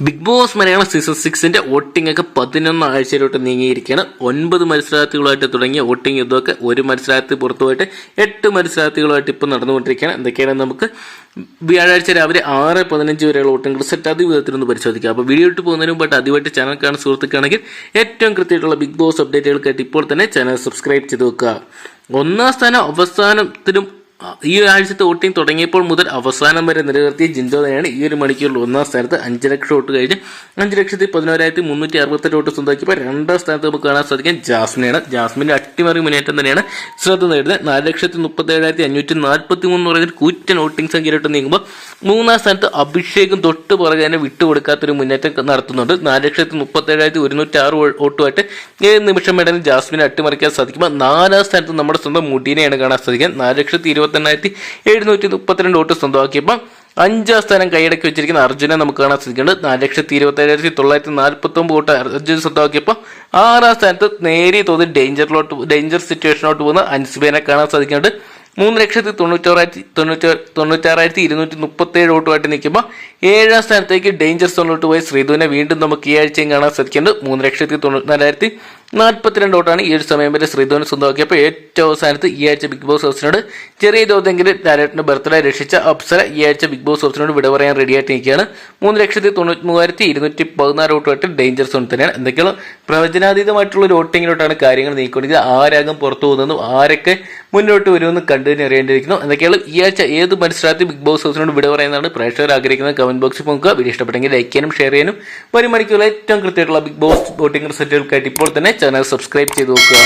Big Boss Malayalam season സിക്സിന്റെ voting ഒക്കെ പതിനൊന്ന് ആഴ്ചയിലോട്ട് നീങ്ങിയിരിക്കുകയാണ്. ഒൻപത് മത്സരാർത്ഥികളുമായിട്ട് തുടങ്ങിയ വോട്ടിംഗ് യുദ്ധമൊക്കെ ഒരു മത്സരാർത്ഥി പുറത്തുപോയിട്ട് എട്ട് മത്സരാർത്ഥികളുമായിട്ട് ഇപ്പം നടന്നുകൊണ്ടിരിക്കുകയാണ്. എന്തൊക്കെയാണ് നമുക്ക് വ്യാഴാഴ്ച രാവിലെ ആറ് പതിനഞ്ച് വരെയുള്ള വോട്ടിംഗ് റിസൾട്ട് വിധത്തിലൊന്ന് പരിശോധിക്കാം. അപ്പോൾ വീഡിയോ ഇട്ട് പോകുന്നതിന് മുമ്പ് ആദ്യമായിട്ട് ചാനൽ കാണുന്ന സുഹൃത്തുക്കാണെങ്കിൽ ഏറ്റവും കൃത്യമായിട്ടുള്ള ബിഗ് ബോസ് അപ്ഡേറ്റുകൾക്കായിട്ട് ഇപ്പോൾ തന്നെ ചാനൽ സബ്സ്ക്രൈബ് ചെയ്ത് വെക്കുക. ഒന്നാം സ്ഥാനം അവസാനത്തിലും ആ, ഈ ആഴ്ചത്തെ വോട്ടിംഗ് തുടങ്ങിയപ്പോൾ മുതൽ അവസാനം വരെ നിലനിർത്തിയ ജിൻഡോ തന്നെയാണ് ഈ ഒരു മണിക്കൂറിൽ ഒന്നാം സ്ഥാനത്ത് അഞ്ച് ലക്ഷം വോട്ട് കഴിഞ്ഞ് അഞ്ച് ലക്ഷത്തി പതിനോരായിരത്തി മുന്നൂറ്റി അറുപത്തെട്ട് വോട്ട് സ്വന്തമാക്കിയപ്പോൾ രണ്ടാം സ്ഥാനത്ത് നമുക്ക് കാണാൻ സാധിക്കും ജാസ്മിനാണ്. ജാസ്മിന്റെ അട്ടിമറി മുന്നേറ്റം തന്നെയാണ്. ശ്രദ്ധ നേടുന്നത് നാല് ലക്ഷത്തി മുപ്പത്തി ഏഴായിരത്തി അഞ്ഞൂറ്റി നാൽപ്പത്തി മൂന്ന് പറയുന്ന കൂറ്റൻ വോട്ടിംഗ് സംഖ്യയിലോട്ട് നീങ്ങുമ്പോൾ മൂന്നാം സ്ഥാനത്ത് അഭിഷേകും തൊട്ട് പുറകെ തന്നെ വിട്ടുകൊടുക്കാത്തൊരു മുന്നേറ്റം നടത്തുന്നുണ്ട്. നാല് ലക്ഷത്തി മുപ്പത്തി ഏഴായിരത്തി ഒരുന്നൂറ്റി ആറ് വോട്ടുമായിട്ട് ഏഴ് നിമിഷം വേണമെങ്കിലും ജാസ്മിനെ അട്ടിമറിക്കാൻ സാധിക്കുമ്പോൾ നാലാം സ്ഥാനത്ത് നമ്മുടെ സ്വന്തം മുടീനെയാണ് കാണാൻ സാധിക്കുക നാല് ലക്ഷത്തി ഇരുപത്തെണ്ണായിരത്തി എഴുന്നൂറ്റി മുപ്പത്തിരണ്ട് വോട്ട് സ്വന്തമാക്കിയപ്പോൾ അഞ്ചാം സ്ഥാനം കൈയടക്കി വെച്ചിരിക്കുന്ന അർജുനെ നമുക്ക് കാണാൻ സാധിക്കുന്നുണ്ട്. നാല് ലക്ഷത്തി ഇരുപത്തി ഏഴായിരത്തി തൊള്ളായിരത്തി നാൽപ്പത്തി ഒമ്പത് വോട്ട് അർജുൻ സ്വന്തമാക്കിയപ്പോൾ ആറാം സ്ഥാനത്ത് നേരിയ തോതിൽ ഡേഞ്ചറിലോട്ട് ഡേഞ്ചർ സിറ്റുവേഷനിലോട്ട് പോകുന്ന അൻസുബേനെ കാണാൻ സാധിക്കുന്നുണ്ട്. മൂന്ന് ലക്ഷത്തി തൊണ്ണൂറ്റോറായിരത്തി തൊണ്ണൂറ്റി തൊണ്ണൂറ്റാറായിരത്തി ഇരുന്നൂറ്റി മുപ്പത്തേഴ് വോട്ടുമായിട്ട് നിൽക്കുമ്പോൾ ഏഴാം സ്ഥാനത്തേക്ക് ഡേഞ്ചർ സോണിലോട്ട് പോയ ശ്രീധുവിനെ വീണ്ടും നമുക്ക് ഈ ആഴ്ചയും കാണാൻ സാധിക്കുന്നുണ്ട്. മൂന്ന് ലക്ഷത്തി തൊണ്ണൂറ്റിനാലായിരത്തി നാൽപ്പത്തിരണ്ട് വോട്ടാണ് ഈ ഒരു സമയം വരെ ശ്രീധുവിനെ സ്വന്തമാക്കിയപ്പോൾ ഏറ്റവും അവസാനത്ത് ഈ ആഴ്ച ബിഗ് ബോസ് ഹൗസിനോട് ചെറിയ തോതെങ്കിലും ഡയറക്ടറിന്റെ ബർത്ത്ഡേ രക്ഷിച്ച അപ്സര ഈ ആഴ്ച ബിഗ് ബോസ് ഹൗസിനോട് വിട പറയാൻ റെഡിയായിട്ട് നിൽക്കുകയാണ്. മൂന്ന് ലക്ഷത്തി തൊണ്ണൂറ്റി മൂവായിരത്തി ഇരുന്നൂറ്റി പതിനാറ് വോട്ടുമായിട്ട് ഡേഞ്ചർ സോൺ തന്നെയാണ്. എന്തൊക്കെയാണ് പ്രവചനാതീതമായിട്ടുള്ള ഒരു വോട്ടിങ്ങിലോട്ടാണ് കാര്യങ്ങൾ നീക്കിക്കൊണ്ടിരിക്കുന്നത് ആരാകും പുറത്തു പോകുന്നതും ആരൊക്കെ മുന്നോട്ട് വരുമെന്ന് കണ്ടുതന്നെ അറിയേണ്ടിയിരിക്കുന്നു എന്തൊക്കെയാണ്? ഈ ആഴ്ച ഏത് മത്സരത്തിൽ ബിഗ് ബോസ് ഹൗസിനോട് വിട പറയുന്നതാണ് പ്രേക്ഷകർ ആഗ്രഹിക്കുന്നത്. കമന്റ് ബോക്സിൽ പോകുക വീഡിയോ ഇഷ്ടപ്പെട്ടെങ്കിൽ ലൈക്ക് ചെയ്യാനും ഷെയർ ചെയ്യാനും വരും മണിക്കൂറിൽ ഏറ്റവും കൃത്യമായിട്ടുള്ള ബിഗ് ബോസ് വോട്ടിംഗ് റിസൾട്ടുകൾക്കായിട്ട് ഇപ്പോൾ തന്നെ ചാനൽ സബ്സ്ക്രൈബ് ചെയ്ത് നോക്കുക.